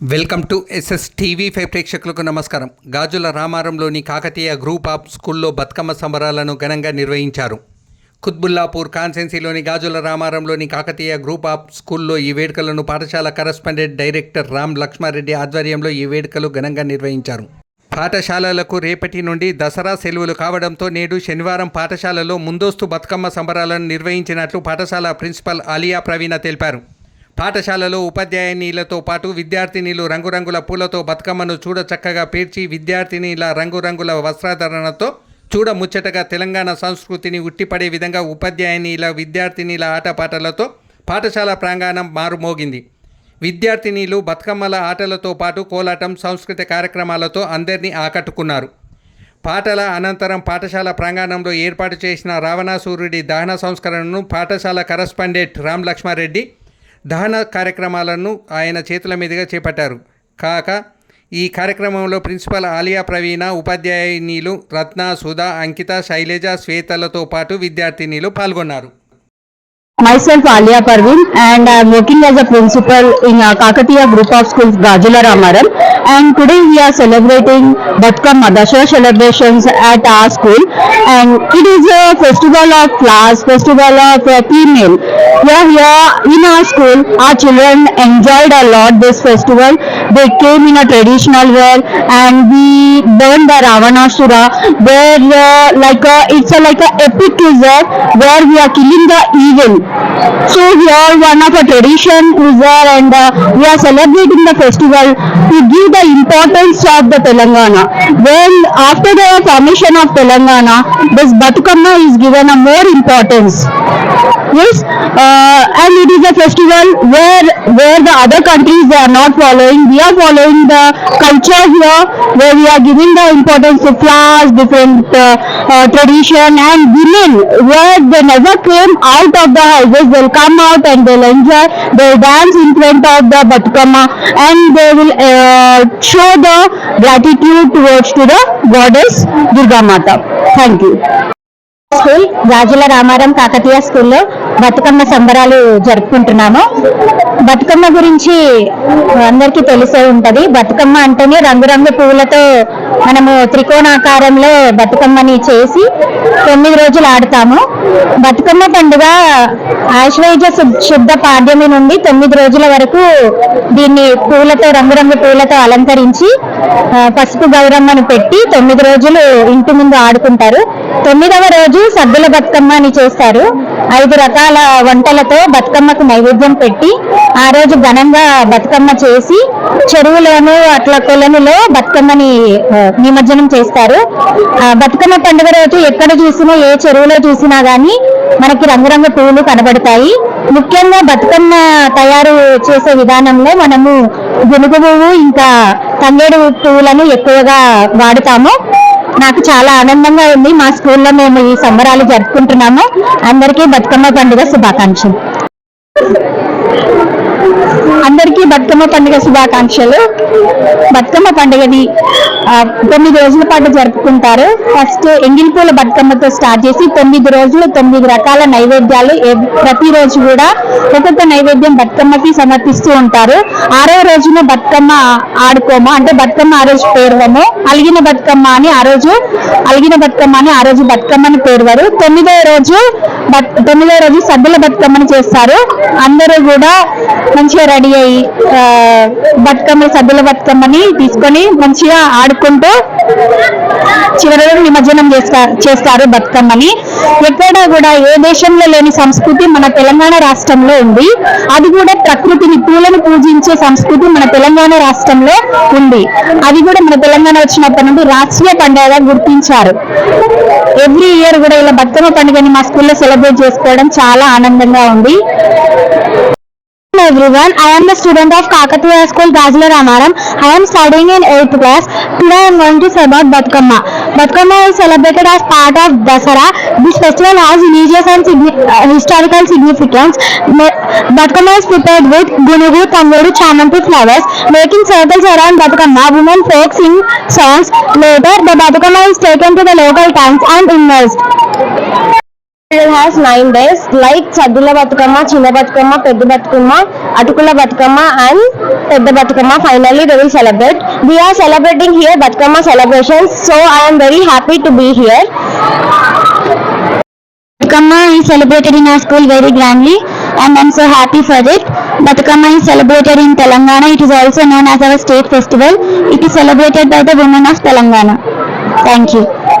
Welcome to SS TV five ప్రేక్షకులకు నమస్కారం. గాజుల రామారంలోని కాకతీయ గ్రూప్ ఆఫ్ స్కూల్లో బతుకమ్మ సంబరాలను ఘనంగా నిర్వహించారు. కుత్బుల్లాపూర్ కాన్సెన్సీలోని గాజుల రామారంలోని కాకతీయ గ్రూప్ ఆఫ్ స్కూల్లో ఈ వేడుకలను పాఠశాల కరస్పాండెంట్ డైరెక్టర్ రామ్ లక్ష్మారెడ్డి ఆధ్వర్యంలో ఈ వేడుకలు ఘనంగా నిర్వహించారు. పాఠశాలలకు రేపటి నుండి దసరా సెలవులు కావడంతో నేడు శనివారం పాఠశాలలో ముందస్తు బతుకమ్మ సంబరాలను నిర్వహించినట్లు పాఠశాల ప్రిన్సిపల్ అలియా ప్రవీణ తెలిపారు. పాఠశాలలో ఉపాధ్యాయునిలతో పాటు విద్యార్థినిలు రంగురంగుల పూలతో బతుకమ్మను చూడ చక్కగా పేర్చి విద్యార్థినిల రంగురంగుల వస్త్రధారణతో చూడ ముచ్చటగా తెలంగాణ సంస్కృతిని ఉట్టిపడే విధంగా ఉపాధ్యాయునిల విద్యార్థినిల ఆటపాటలతో పాఠశాల ప్రాంగణం మారుమోగింది. విద్యార్థినిలు బతుకమ్మల ఆటలతో పాటు కోలాటం సాంస్కృతిక కార్యక్రమాలతో అందరినీ ఆకట్టుకున్నారు. పాటల అనంతరం పాఠశాల ప్రాంగణంలో ఏర్పాటు చేసిన రావణాసూరుడి దహన సంస్కరణను పాఠశాల కరస్పాండెంట్ రామ్ లక్ష్మారెడ్డి దహన కార్యక్రమాలను ఆయన చేతుల మీదుగా చేపట్టారు. కాక ఈ కార్యక్రమంలో ప్రిన్సిపల్ ఆలియా ప్రవీణ ఉపాధ్యాయునిలు రత్న సుధా అంకిత శైలజ శ్వేతలతో పాటు విద్యార్థినిలు పాల్గొన్నారు. Myself Alia Parveen and I am working as a principal in uh, Kakatiya Group of Schools Gajula Ramaram and today we are celebrating Batkamma Dashera celebrations at our school and it is a festival of class, festival of uh, female. Are here in our school, our children enjoyed a lot this festival. They came in a traditional wear and we the Ravanasura where uh, like a, it's a, like a epic reserve where we are killing the evil. So here one of a tradition is and uh, we are celebrating the festival to give the importance of the Telangana. When after the formation of Telangana, this Batukamma is given a more importance. Yes, uh, and it is a festival where where the other countries they are not following. We are following the culture here, where we are giving the importance to flowers, different uh, uh, tradition, and women where they never came out of the houses. They'll come out and they'll enjoy. They'll dance in front of the Batukama, and they will uh, show the gratitude towards to the goddess Durga Mata. Thank you. School Rajula Ramaram Kakatiya స్కూల్లో బతుకమ్మ సంబరాలు జరుపుకుంటున్నాము. బతుకమ్మ గురించి అందరికీ తెలిసే ఉంటది. బతుకమ్మ అంటేనే రంగురంగు పువ్వులతో మనము త్రికోణాకారంలో బతుకమ్మని చేసి తొమ్మిది రోజులు ఆడతాము. బతుకమ్మ పండుగ ఆశ్వయుజ శుద్ధ- పాడ్యమి నుండి తొమ్మిది రోజుల వరకు దీన్ని పూలతో రంగురంగు పూలతో అలంకరించి పసుపు గౌరమ్మను పెట్టి తొమ్మిది రోజులు ఇంటి ముందు ఆడుకుంటారు. తొమ్మిదవ రోజు సద్దుల బతుకమ్మ అని చేస్తారు. ఐదు రకాల వంటలతో బతుకమ్మకు నైవేద్యం పెట్టి ఆ రోజు ఘనంగా బతుకమ్మ చేసి చెరువులోను అట్ల కొలనులో బతుకమ్మని నిమజ్జనం చేస్తారు. బతుకమ్మ పండుగ రోజు ఎక్కడ చూసినా ఏ చెరువులో చూసినా గానీ మనకి రంగురంగు పువ్వులు కనబడతాయి. ముఖ్యంగా బతుకమ్మ తయారు చేసే విధానంలో మనము గునుగు పువ్వు ఇంకా తంగేడు పువ్వులను ఎక్కువగా వాడుతాము. నాకు చాలా ఆనందంగా ఉంది. మా స్కూల్లో మేము ఈ సంబరాలు జరుపుకుంటున్నాము. అందరికీ బతుకమ్మ పండుగ శుభాకాంక్షలు. అందరికీ బతుకమ్మ పండుగ శుభాకాంక్షలు. బతుకమ్మ పండుగని తొమ్మిది రోజుల పాటు జరుపుకుంటారు. ఫస్ట్ ఎంగిలిపూల బతుకమ్మతో స్టార్ట్ చేసి తొమ్మిది రోజులు తొమ్మిది రకాల నైవేద్యాలు ప్రతిరోజు కూడా ఒక్కొక్క నైవేద్యం బతుకమ్మకి సమర్పిస్తూ ఉంటారు. ఆరో రోజున బతుకమ్మ ఆడుకోము అంటే బతుకమ్మ ఆ రోజు పేర్వము. అలిగిన బతుకమ్మ అని ఆ రోజు అలిగిన బతుకమ్మ అని ఆ రోజు బతుకమ్మని పేర్వరు. తొమ్మిదో రోజు తొమ్మిదో రోజు సద్దుల బతుకమ్మని చేస్తారు. అందరూ కూడా మంచిగా రెడీ అయ్యి బతుకమ్మ సద్దుల బతుకమ్మని తీసుకొని మంచిగా ఆడుకుంటూ చివరి నిమజ్జనం చేస్తారు చేస్తారు బతుకమ్మని. ఎక్కడ కూడా ఏ దేశంలో లేని సంస్కృతి మన తెలంగాణ రాష్ట్రంలో ఉంది. అది కూడా ప్రకృతిని పూలను పూజించే సంస్కృతి మన తెలంగాణ రాష్ట్రంలో ఉంది. అది కూడా మన తెలంగాణ వచ్చినప్పటి నుండి రాష్ట్రీయ పండుగగా గుర్తించారు. ఎవ్రీ ఇయర్ కూడా ఇలా బతుకమ్మ పండుగని మా స్కూల్లో సెలబ్రేట్ చేసుకోవడం చాలా ఆనందంగా ఉంది everyone, I am the student of Kakatiya School, Gajla Ramaram. I am studying in 8th class. Today I am going to say about Batkamma. Batkamma is celebrated as part of Dasara. This festival has religious and signi- uh, historical significance. Ma- Batkamma is prepared with gunugu, tangodu, chamanti flowers. Making circles around Batkamma, women folk sing songs. Later, the Batkamma is taken to the local tanks and immersed. It has nine days like Sadula Batukama, China Batukama, Peddu Batukama, Atukula Batukama and Pedda Batukama. Finally they will celebrate. We are celebrating here Batukama celebrations so I am very happy to be here. Batukama is celebrated in our school very grandly and I'm so happy for it. Batukama is celebrated in Telangana. It is also known as our state festival. It is celebrated by the women of Telangana. Thank you.